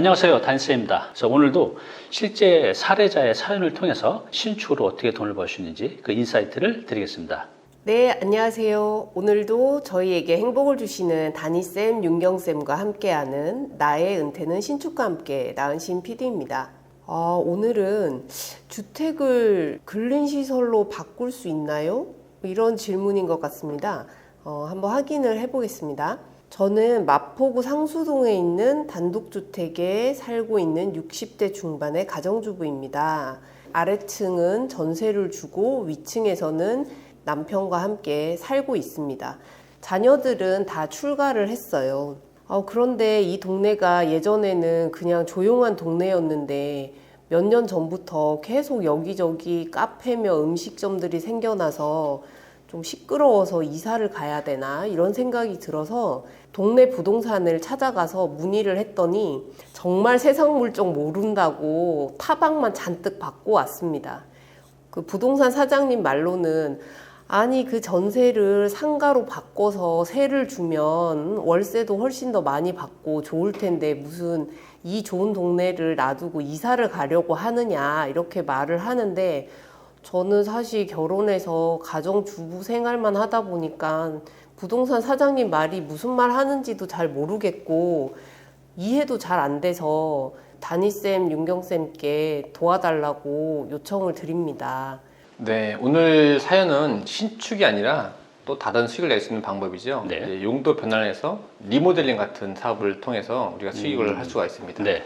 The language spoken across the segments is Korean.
안녕하세요. 단쌤입니다. 그래서 오늘도 실제 사례자의 사연을 통해서 신축으로 어떻게 돈을 벌 수 있는지 그 인사이트를 드리겠습니다. 네, 안녕하세요. 오늘도 저희에게 행복을 주시는 다니쌤, 윤경쌤과 함께하는 나의 은퇴는 신축과 함께 나은신 PD입니다. 아, 오늘은 주택을 근린시설로 바꿀 수 있나요? 이런 질문인 것 같습니다. 어, 한번 확인을 해보겠습니다. 저는 마포구 상수동에 있는 단독주택에 살고 있는 60대 중반의 가정주부입니다. 아래층은 전세를 주고 위층에서는 남편과 함께 살고 있습니다. 자녀들은 다 출가를 했어요. 어, 그런데 이 동네가 예전에는 그냥 조용한 동네였는데 몇 년 전부터 계속 여기저기 카페며 음식점들이 생겨나서 좀 시끄러워서 이사를 가야 되나 이런 생각이 들어서 동네 부동산을 찾아가서 문의를 했더니 정말 세상 물정 모른다고 타박만 잔뜩 받고 왔습니다. 그 부동산 사장님 말로는 아니 그 전세를 상가로 바꿔서 세를 주면 월세도 훨씬 더 많이 받고 좋을 텐데 무슨 이 좋은 동네를 놔두고 이사를 가려고 하느냐 이렇게 말을 하는데 저는 사실 결혼해서 가정주부 생활만 하다 보니까 부동산 사장님 말이 무슨 말 하는지도 잘 모르겠고 이해도 잘 안 돼서 다니쌤, 윤경쌤께 도와달라고 요청을 드립니다. 네, 오늘 사연은 신축이 아니라 또 다른 수익을 낼 수 있는 방법이죠. 네. 이제 용도 변환해서 리모델링 같은 사업을 통해서 우리가 수익을 음. 할 수가 있습니다. 네.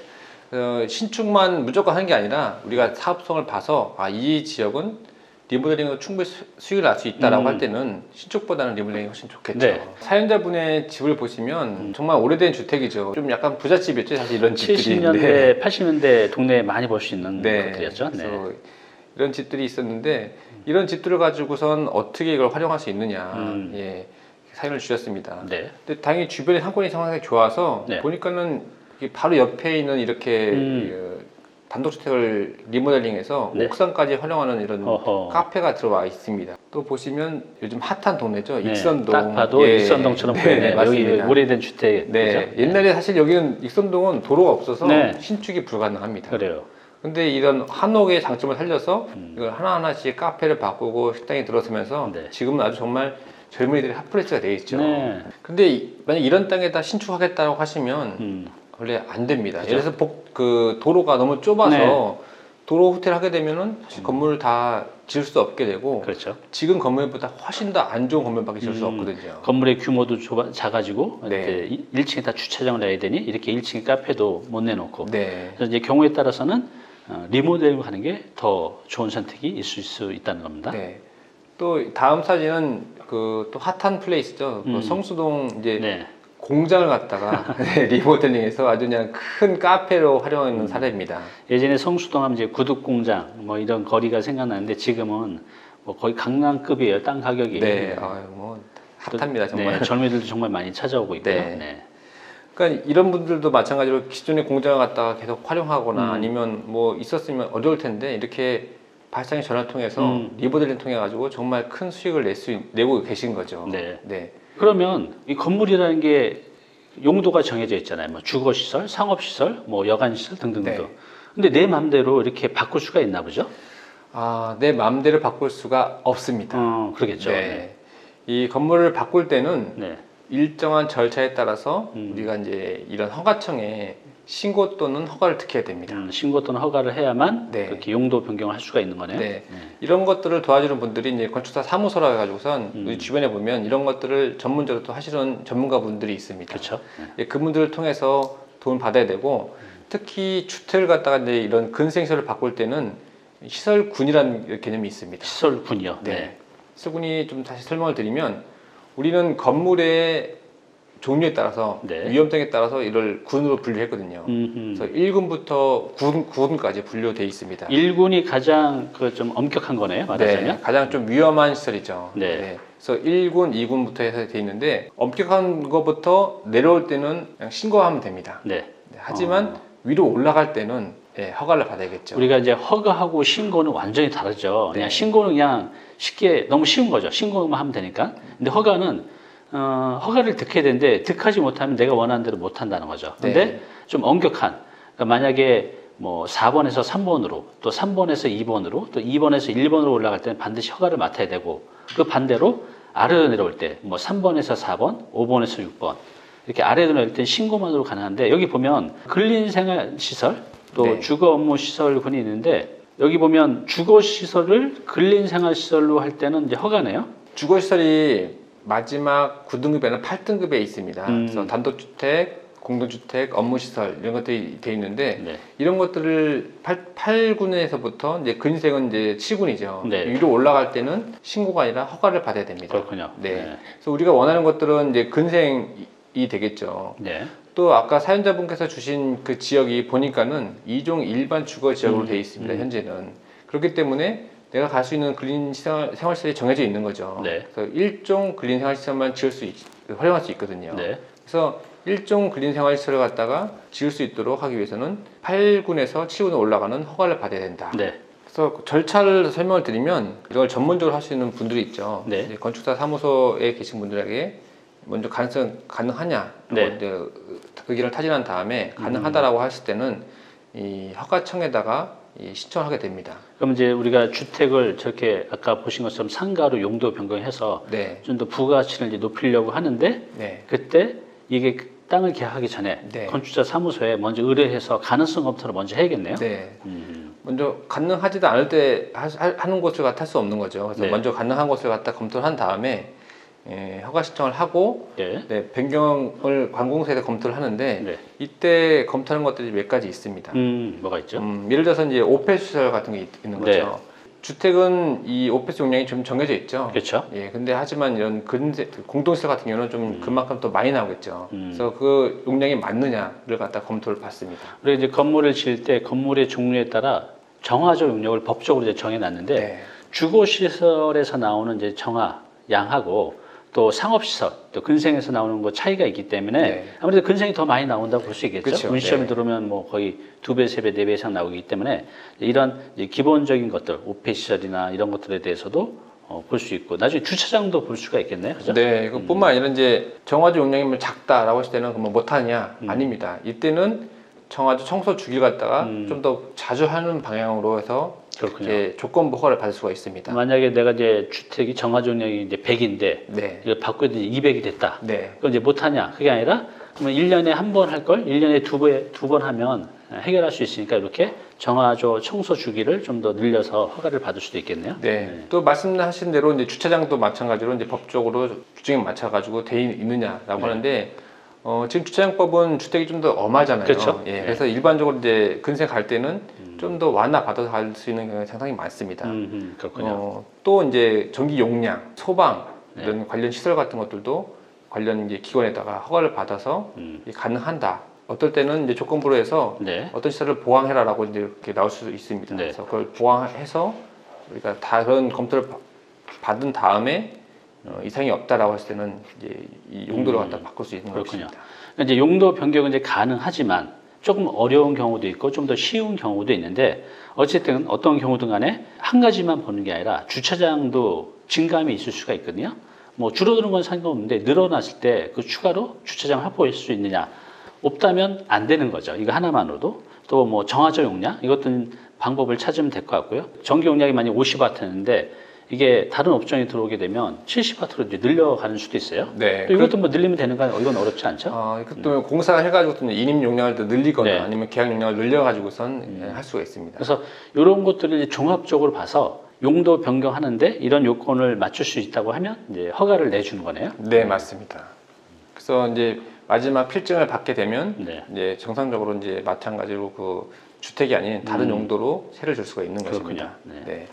어, 신축만 무조건 하는 게 아니라 우리가 사업성을 봐서 아, 이 지역은 리모델링으로 충분히 수- 수익을 낼 수 있다라고 음. 할 때는 신축보다는 리모델링이 훨씬 좋겠죠. 네. 사연자분의 집을 보시면 정말 오래된 주택이죠. 좀 약간 부잣집이었죠, 사실 이런 집들이. 70년대, 80년대 동네에 많이 볼 수 있는 네. 것들이었죠. 네. 그래서 이런 집들이 있었는데 이런 집들을 가지고선 어떻게 이걸 활용할 수 있느냐 음. 예, 사연을 주셨습니다. 네. 근데 당연히 주변에 상권이 상당히 좋아서 네. 보니까는 바로 옆에 있는 이렇게 음. 어, 단독주택을 리모델링해서 네. 옥상까지 활용하는 이런 어허. 카페가 들어와 있습니다. 또 보시면 요즘 핫한 동네죠. 네. 익선동. 딱 봐도 예. 익선동처럼 네, 보이네요. 여기 맞습니다. 오래된 주택. 네, 옛날에 사실 여기는 익선동은 도로가 없어서 네. 신축이 불가능합니다. 그래요. 근데 이런 한옥의 장점을 살려서 음. 이걸 하나하나씩 카페를 바꾸고 식당이 들어서면서 네. 지금은 아주 정말 젊은이들이 핫플레이스가 돼 있죠. 네. 근데 이- 만약 이런 땅에다 신축하겠다고 하시면 음. 원래 안 됩니다. 그죠. 복, 그 도로가 너무 좁아서 네. 도로 호텔 하게 되면은 사실 건물을 다 지을 수 없게 되고 그렇죠. 지금 건물보다 훨씬 더 안 좋은 건물밖에 지을 수 음. 없거든요. 건물의 규모도 좁아, 작아지고 네. 이제 1층에 다 주차장을 해야 되니 이렇게 1층에 카페도 못 내놓고 네. 그래서 이제 경우에 따라서는 어, 리모델링 하는 게 더 좋은 선택이 있을 수 있다는 겁니다. 네. 또 다음 사진은 그 또 핫한 플레이스죠. 그 음. 성수동 이제 네. 공장을 갖다가 네, 리모델링해서 아주 그냥 큰 카페로 활용하는 음. 사례입니다. 예전에 성수동 하면 이제 구두 공장 뭐 이런 거리가 생각나는데 지금은 뭐 거의 강남급이에요. 땅 가격이. 네, 아유, 뭐 핫합니다 정말. 네, 젊은이들도 정말 많이 찾아오고 있고요. 네. 네. 그러니까 이런 분들도 마찬가지로 기존의 공장을 갖다가 계속 활용하거나 음. 아니면 뭐 있었으면 어려울 텐데 이렇게 발상의 전환을 통해서 음. 리모델링 통해 가지고 정말 큰 수익을 낼 수 내고 계신 거죠. 네. 네. 그러면 이 건물이라는 게 용도가 정해져 있잖아요. 뭐 주거 시설, 상업 시설, 뭐 여간 시설 등등등. 네. 근데 내 마음대로 이렇게 바꿀 수가 있나 보죠? 아, 내 마음대로 바꿀 수가 없습니다. 어, 그러겠죠. 네. 이 건물을 바꿀 때는 네. 일정한 절차에 따라서 음. 우리가 이제 이런 허가청에 신고 또는 허가를 특해야 됩니다. 음, 신고 또는 허가를 해야만 네. 그렇게 용도 변경을 할 수가 있는 거네요. 네. 이런 것들을 도와주는 분들이 이제 건축사 사무소라 해가지고선 음. 주변에 보면 이런 것들을 전문적으로 또 하시는 전문가분들이 있습니다. 그렇죠. 네. 예, 그분들을 통해서 도움을 받아야 되고 특히 주택을 갖다가 이제 이런 근생시설을 바꿀 때는 시설군이라는 개념이 있습니다. 시설군요. 네. 네. 시설군이 좀 다시 설명을 드리면 우리는 건물의 종류에 따라서 네. 위험성에 따라서 이를 군으로 분류했거든요. 음, 그래서 1군부터 9군, 9군까지 분류되어 있습니다. 일군이 가장 그 좀 엄격한 거네요. 말하자면. 네, 가장 좀 위험한 시설이죠. 네. 그래서 1군, 2군부터 해서 되어 있는데 엄격한 것부터 내려올 때는 그냥 신고하면 됩니다. 네. 네, 하지만 위로 올라갈 때는 예, 허가를 받아야겠죠. 우리가 이제 허가하고 신고는 완전히 다르죠. 그냥 네. 신고는 그냥 쉽게 너무 쉬운 거죠. 신고만 하면 되니까. 근데 허가는 어, 허가를 득해야 되는데 득하지 못하면 내가 원하는 대로 못 한다는 거죠. 근데 네. 좀 엄격한 그러니까 만약에 뭐 4번에서 3번으로 또 3번에서 2번으로 또 2번에서 1번으로 올라갈 때는 반드시 허가를 맡아야 되고 그 반대로 아래로 내려올 때 뭐 3번에서 4번, 5번에서 6번 이렇게 아래로 내릴 때 신고만으로 가능한데 여기 보면 근린생활시설 또 네. 주거 업무 시설군이 있는데 여기 보면 주거 시설을 근린생활시설로 할 때는 이제 허가네요. 주거 시설이 마지막 9등급에는 8등급에 있습니다. 음. 그래서 단독주택, 공동주택, 업무시설 이런 것들이 돼 있는데 네. 이런 것들을 8, 8군에서부터 이제 근생은 이제 7군이죠. 네. 위로 올라갈 때는 신고가 아니라 허가를 받아야 됩니다. 그렇군요. 네. 그래서 우리가 원하는 것들은 이제 근생이 되겠죠. 네. 또 아까 사연자분께서 주신 그 지역이 보니까는 2종 일반 주거 지역으로 음, 되어 있습니다. 음. 현재는 그렇기 때문에 내가 갈 수 있는 근린 생활, 생활 시설이 정해져 있는 거죠. 네. 그래서 1종 근린 생활 시설만 지을 수 있, 활용할 수 있거든요. 네. 그래서 1종 근린 생활 시설을 갖다가 지을 수 있도록 하기 위해서는 8군에서 7군에 올라가는 허가를 받아야 된다. 네. 그래서 절차를 설명을 드리면 이걸 전문적으로 할 수 있는 분들이 있죠. 네. 건축사 사무소에 계신 분들에게 먼저 가능성 가능하냐 네. 이제 의견을 타진한 다음에 가능하다라고 했을 때는 이 허가청에다가 이 신청을 하게 됩니다. 그럼 이제 우리가 주택을 저렇게 아까 보신 것처럼 상가로 용도 변경해서 네, 좀 더 부가치를 이제 높이려고 하는데 네, 그때 이게 그 땅을 계약하기 전에 네. 건축자 사무소에 먼저 의뢰해서 가능성 검토를 먼저 해야겠네요. 네. 음, 먼저 가능하지도 않을 때 하, 는 곳을 갖다 할 수 없는 거죠. 그래서 네. 먼저 가능한 곳을 갖다 검토를 한 다음에 예, 허가 신청을 하고 네. 네, 변경을 관공서에서 검토를 하는데 네. 이때 검토하는 것들이 몇 가지 있습니다. 음, 뭐가 있죠? 음, 예를 들어서 이제 오페스 시설 같은 게 있, 는 네. 거죠. 주택은 이 오페스 용량이 좀 정해져 있죠. 그렇죠. 예, 근데 하지만 이런 근세, 공동시설 같은 경우는 좀 그만큼 더 많이 나오겠죠. 음. 그래서 그 용량이 맞느냐를 갖다 검토를 받습니다. 우리가 이제 건물을 지을 때 건물의 종류에 따라 정화조 용역을 법적으로 이제 정해놨는데 네. 주거 시설에서 나오는 이제 정화 양하고 또 상업시설, 또 근생에서 나오는 거 차이가 있기 때문에 네. 아무래도 근생이 더 많이 나온다고 볼 수 있겠죠. 그쵸, 문시험에 네. 들어오면 뭐 거의 두 배, 세 배, 네 배 이상 나오기 때문에 이런 이제 기본적인 것들, 오페시설이나 이런 것들에 대해서도 어, 볼 수 있고 나중에 주차장도 볼 수가 있겠네요. 그죠? 네, 이것뿐만 아니라 이제 정화조 용량이 뭐 작다라고 했을 때는 그러면 못하냐? 음. 아닙니다. 이때는 정화조 청소 주기를 갖다가 음. 좀더 자주 하는 방향으로 해서 그렇군요. 이제 조건부 허가를 받을 수가 있습니다. 만약에 내가 이제 주택이 정화 종량이 이제 100인데 네, 이걸 바꾸더니 200이 됐다. 네, 그건 이제 못 하냐? 그게 아니라 그러면 1년에 한 번 할 걸 1년에 두 번, 두 번 하면 해결할 수 있으니까 이렇게 정화조 청소 주기를 좀 더 늘려서 허가를 받을 수도 있겠네요. 네. 또 말씀하신 대로 이제 주차장도 마찬가지로 이제 법적으로 규정에 맞춰 가지고 돼 있느냐라고 네. 하는데 어, 지금 주차장법은 주택이 좀 더 엄하잖아요. 그렇죠. 예, 네. 그래서 일반적으로 이제 근세 갈 때는 좀더 완화 받아서 갈 수 있는 경우가 상당히 많습니다. 음, 음, 그렇군요. 어, 또 이제 전기 용량, 소방 네. 이런 관련 시설 같은 것들도 관련 이제 기관에다가 허가를 받아서 음, 가능한다. 어떨 때는 이제 조건부로 해서 네. 어떤 시설을 보강해라라고 이제 이렇게 나올 수 있습니다. 네. 그래서 그걸 보강해서 우리가 다른 검토를 바- 받은 다음에 어, 이상이 없다라고 했을 때는 이제 이 용도를 음, 갖다 바꿀 수 있는 그렇군요. 것입니다. 이제 용도 변경은 이제 가능하지만 조금 어려운 경우도 있고 좀 더 쉬운 경우도 있는데 어쨌든 어떤 경우든 간에 한 가지만 보는 게 아니라 주차장도 증감이 있을 수가 있거든요. 뭐 줄어드는 건 상관없는데 늘어났을 때 그 추가로 주차장 확보할 수 있느냐 없다면 안 되는 거죠. 이거 하나만으로도 또 뭐 정화조 용량 이것도 방법을 찾으면 될 것 같고요. 전기 용량이 만약 50와트인데 이게 다른 업종이 들어오게 되면 70와트로 이제 늘려가는 수도 있어요. 네. 또 이것도 뭐 늘리면 되는 거 이건 어렵지 않죠? 어, 이것도 공사 해가지고 또 인임 용량을 더 늘리거나 네. 아니면 계약 용량을 늘려가지고선 예, 할 수가 있습니다. 그래서 이런 것들을 종합적으로 봐서 용도 변경하는데 이런 요건을 맞출 수 있다고 하면 이제 허가를 내주는 거네요. 네, 맞습니다. 그래서 이제 마지막 필증을 받게 되면 네. 이제 정상적으로 이제 마찬가지로 그 주택이 아닌 다른 음. 용도로 세를 줄 수가 있는 것입니다. 그렇군요. 네. 네.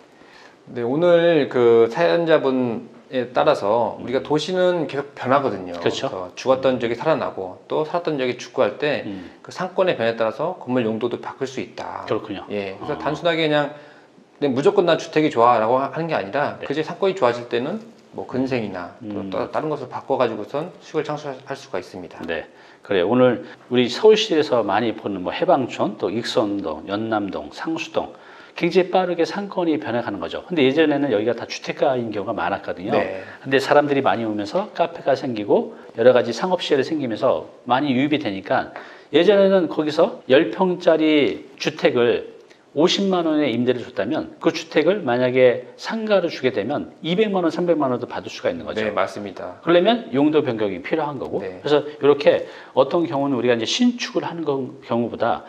네, 오늘 그 사연자분에 따라서 우리가 도시는 계속 변하거든요. 그렇죠. 죽었던 지역이 살아나고 또 살았던 지역이 죽고 할 때그 음, 상권의 변에 따라서 건물 용도도 바꿀 수 있다. 그렇군요. 예, 그래서 어. 단순하게 그냥 네, 무조건 난 주택이 좋아라고 하- 하는 게 아니라 네. 그제 상권이 좋아질 때는 뭐 근생이나 음. 또 다른 것을 바꿔가지고선 수익을 창출할 수가 있습니다. 네. 그래요. 오늘 우리 서울시에서 많이 보는 뭐 해방촌, 또 익선동, 연남동, 상수동 굉장히 빠르게 상권이 변해가는 거죠. 근데 예전에는 여기가 다 주택가인 경우가 많았거든요. 네. 근데 사람들이 많이 오면서 카페가 생기고 여러 가지 상업 시설이 생기면서 많이 유입이 되니까 예전에는 거기서 10평짜리 주택을 50만 원에 임대를 줬다면 그 주택을 만약에 상가로 주게 되면 200만 원, 300만 원도 받을 수가 있는 거죠. 네, 맞습니다. 그러려면 용도 변경이 필요한 거고 네. 그래서 이렇게 어떤 경우는 우리가 이제 신축을 하는 거- 경우보다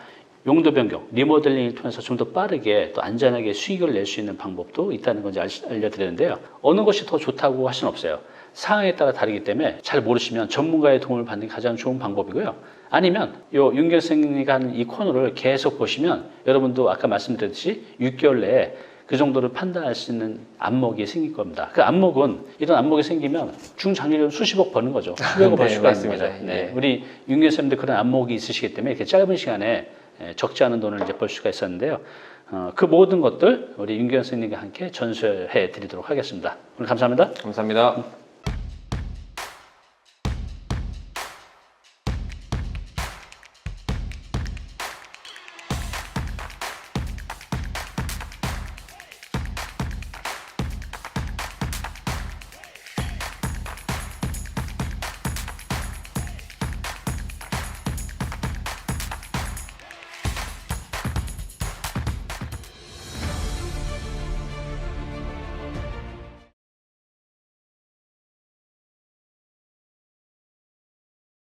용도 변경, 리모델링을 통해서 좀 더 빠르게 또 안전하게 수익을 낼 수 있는 방법도 있다는 건지 알- 알려드리는데요. 어느 것이 더 좋다고 할 수는 없어요. 상황에 따라 다르기 때문에 잘 모르시면 전문가의 도움을 받는 게 가장 좋은 방법이고요. 아니면 요 윤경 선생님이 하는 이 코너를 계속 보시면 여러분도 아까 말씀드렸듯이 6개월 내에 그 정도를 판단할 수 있는 안목이 생길 겁니다. 그 안목은 이런 안목이 생기면 중장기적으로 수십억 버는 거죠. 수백억 벌 네, 수가 있는 맞습니다. 거죠. 네. 예. 우리 윤경 쌤도 그런 안목이 있으시기 때문에 이렇게 짧은 시간에 에, 적지 않은 돈을 이제 벌 수가 있었는데요. 어, 그 모든 것들 우리 윤경 선생님과 함께 전수해 드리도록 하겠습니다. 오늘 감사합니다. 감사합니다.